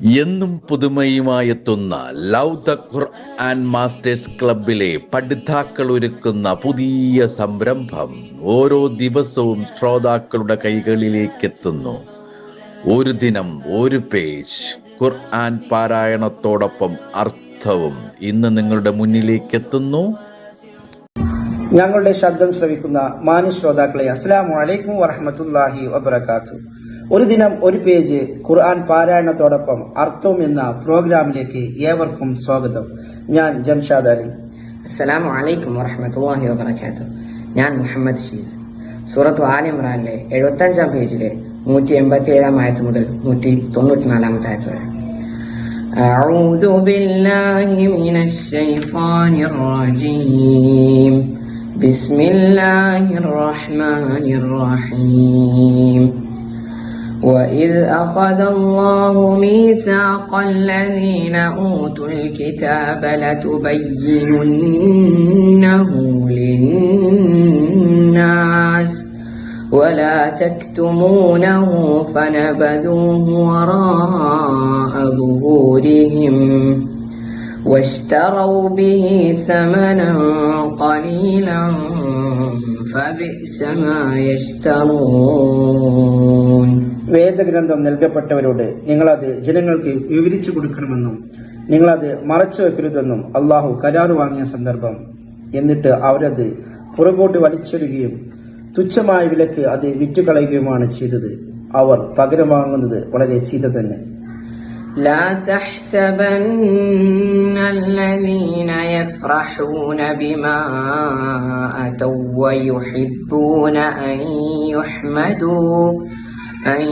എന്നും പുതുമയുമായെത്തുന്ന love the Quran masters ക്ലബിലെ പഠിതാക്കൾ ഒരുക്കുന്ന പുതിയ സംരംഭം ഓരോ ദിവസവും ശ്രോതാക്കളുടെ കൈകളിലേക്ക് എത്തുന്നു ഒരു ദിനം ഒരു പേജ്. ഖുർആൻ പാരായണത്തോടൊപ്പം അർത്ഥവും ഇന്ന് നിങ്ങളുടെ മുന്നിലേക്ക് എത്തുന്നു ഞങ്ങളുടെ ശബ്ദം ശ്രവിക്കുന്ന മാന്യ ശ്രോതാക്കളെ അസ്സാം വലൈക്കും വാഹമത്തല്ലാഹി വബർക്കാത്തു ഒരു ദിനം ഒരു പേജ് ഖുർആൻ പാരായണത്തോടൊപ്പം അർത്ഥവും എന്ന പ്രോഗ്രാമിലേക്ക് ഏവർക്കും സ്വാഗതം ഞാൻ ജംഷാദ് അലി അസ്സലാമു അലൈക്കും വറഹമത്തല്ലാഹി വബർക്കാത്തു ഞാൻ മുഹമ്മദ് ഷീസ് സൂറത്ത് ആൽ ഇമ്രാനിലെ എഴുപത്തഞ്ചാം പേജിലെ നൂറ്റി എൺപത്തി ഏഴാം ആയത്ത് മുതൽ നൂറ്റി തൊണ്ണൂറ്റിനാലാമത്തെ ആയത്ത് വരെ أعوذ بالله من الشيطان الرجيم بسم الله الرحمن الرحيم وإذ أخذ الله ميثاق الذين أوتوا الكتاب لتبيننه للناس ولا تكتمونه فنبذوه وراء ظهورهم واشتروا به ثمنا قليلا فبئس ما يشترون വേദഗ്രന്ഥം നൽകപ്പെട്ടവരോട് നിങ്ങളത് ജനങ്ങൾക്ക് വിവരിച്ചു കൊടുക്കണമെന്നും നിങ്ങളത് മറച്ചു വെക്കരുതെന്നും അള്ളാഹു കരാറ് വാങ്ങിയ സന്ദർഭം എന്നിട്ട് അവരത് പുറകോട്ട് വലിച്ചെറിയുകയും തുച്ഛമായ വിലക്ക് അത് വിറ്റുകളയുകയുമാണ് ചെയ്തത് അവർ പകരം വാങ്ങുന്നത് വളരെ ചീത്ത തന്നെ لا تحسبن الذين يفرحون بما أتوا ويحبون أن يحمدوا أن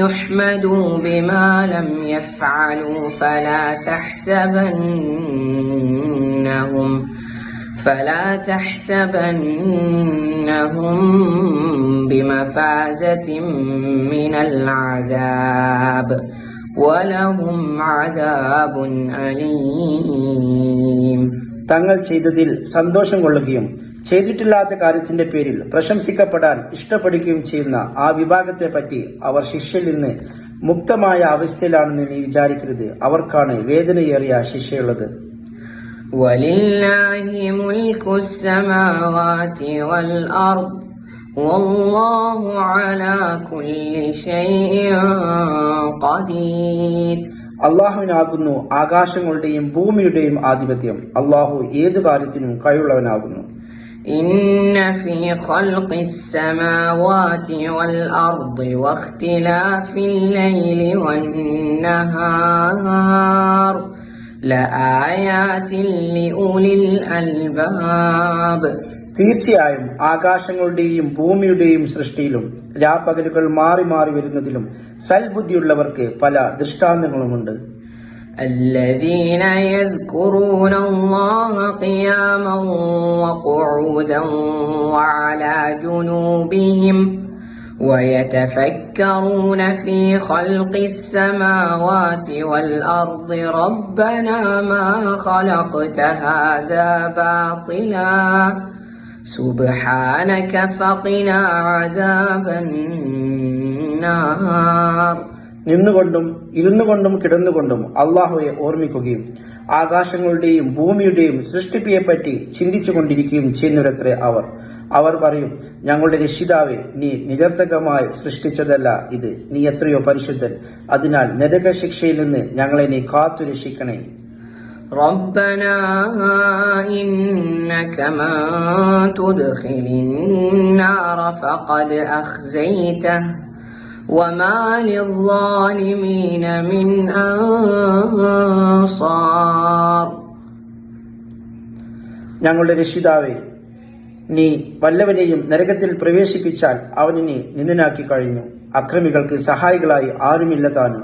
يحمدوا بما لم يفعلوا. فلا تحسبنهم فلا تحسبنهم بمفازة من العذاب. ولهم عذاب أليم തങ്ങൾ ചെയ്തതിൽ സന്തോഷം കൊള്ളുകയും ചെയ്തിട്ടില്ലാത്ത കാര്യത്തിന്റെ പേരിൽ പ്രശംസിക്കപ്പെടാൻ ഇഷ്ടപ്പെടുകയും ചെയ്യുന്ന ആ വിഭാഗത്തെ പറ്റി അവർ ശിക്ഷയിൽ നിന്ന് മുക്തമായ അവസ്ഥയിലാണെന്ന് നീ വിചാരിക്കരുത് അവർക്കാണ് വേദനയേറിയ ശിക്ഷയുള്ളത് ولله ملك السماوات والأرض والله على كل شيء قدير അള്ളാഹുവിനാകുന്നു ആകാശങ്ങളുടെയും ഭൂമിയുടെയും ആധിപത്യം അള്ളാഹു ഏതു കാര്യത്തിനും കഴിവുള്ളവനാകുന്നു إن في خلق السماوات والأرض واختلاف الليل والنهار لآيات لأولي الألباب തീർച്ചയായും ആകാശങ്ങളുടെയും ഭൂമിയുടെയും സൃഷ്ടിയിലും രാപ്പകലുകൾ മാറി മാറി വരുന്നതിലും സൽബുദ്ധിയുള്ളവർക്ക് പല ദൃഷ്ടാന്തങ്ങളുമുണ്ട് الذين يذكرون الله قياما وقعودا وعلى جنوبهم ويتفكرون في خلق السماوات والأرض ربنا ما خلقت هذا باطلا സുബ്ഹാനക عذاب النار നിന്നുകൊണ്ടും ഇരുന്നുകൊണ്ടും കിടന്നുകൊണ്ടും അള്ളാഹുവെ ഓർമ്മിക്കുകയും ആകാശങ്ങളുടെയും ഭൂമിയുടെയും സൃഷ്ടിപ്പിയെപ്പറ്റി ചിന്തിച്ചു കൊണ്ടിരിക്കുകയും ചെയ്യുന്നവരത്രേ അവർ. അവർ പറയും ഞങ്ങളുടെ രക്ഷിതാവെ നീ നിരർത്ഥകമായി സൃഷ്ടിച്ചതല്ല ഇത്. നീ എത്രയോ പരിശുദ്ധൻ. അതിനാൽ നരക ശിക്ഷയിൽ നിന്ന് ഞങ്ങളെ നീ കാത്തു രക്ഷിക്കണേ ربنا إنك من تدخل النار فقد أخزيته وما للظالمين من أنصار ഞങ്ങളുടെ രക്ഷിതാവെ നീ വല്ലവനെയും നരകത്തിൽ പ്രവേശിപ്പിച്ചാൽ അവനെ നിന്ദനാക്കി കഴിഞ്ഞു അക്രമികൾക്ക് സഹായികളായി ആരുമില്ല താനും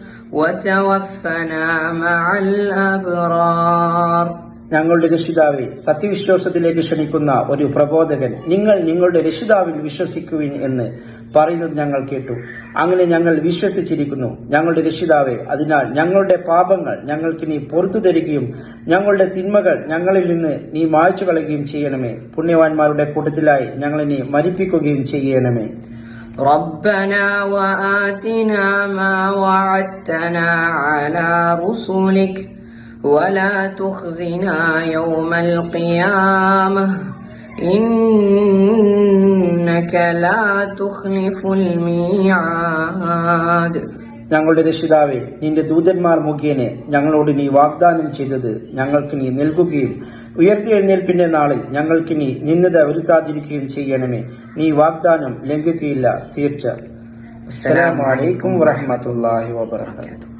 ഞങ്ങളുടെ രക്ഷിതാവെ സത്യവിശ്വാസത്തിലേക്ക് ക്ഷണിക്കുന്ന ഒരു പ്രബോധകൻ നിങ്ങൾ നിങ്ങളുടെ രക്ഷിതാവിൽ വിശ്വസിക്കുവിൻ എന്ന് പറയുന്നത് ഞങ്ങൾ കേട്ടു. അങ്ങനെ ഞങ്ങൾ വിശ്വസിച്ചിരിക്കുന്നു. ഞങ്ങളുടെ രക്ഷിതാവെ അതിനാൽ ഞങ്ങളുടെ പാപങ്ങൾ ഞങ്ങൾക്ക് നീ പുറത്തു തരികയും ഞങ്ങളുടെ തിന്മകൾ ഞങ്ങളിൽ നിന്ന് നീ മായ്ച്ചു കളയുകയും ചെയ്യണമേ. പുണ്യവാന്മാരുടെ കൂട്ടത്തിലായി ഞങ്ങളെ നീ മരിപ്പിക്കുകയും ചെയ്യണമേ. ربنا وآتنا ما وعدتنا على رسلك ولا تخزنا يوم القيامة إنك لا تخلف الميعاد ഞങ്ങളുടെ രക്ഷിതാവെ നിന്റെ ദൂതന്മാർ മുഖേന ഞങ്ങളോട് നീ വാഗ്ദാനം ചെയ്തത് ഞങ്ങൾക്ക് നീ നൽകുകയും ഉയർത്തെഴുന്നേൽപ്പിന്റെ നാളിൽ ഞങ്ങൾക്ക് നീ നിന്നത വരുത്താതിരിക്കുകയും ചെയ്യണമേ. നീ വാഗ്ദാനം ലംഘിക്കുകയില്ല. തീർച്ച. അസ്സലാമു അലൈക്കും വറഹ്മത്തുള്ളാഹി വബറകാതുഹു.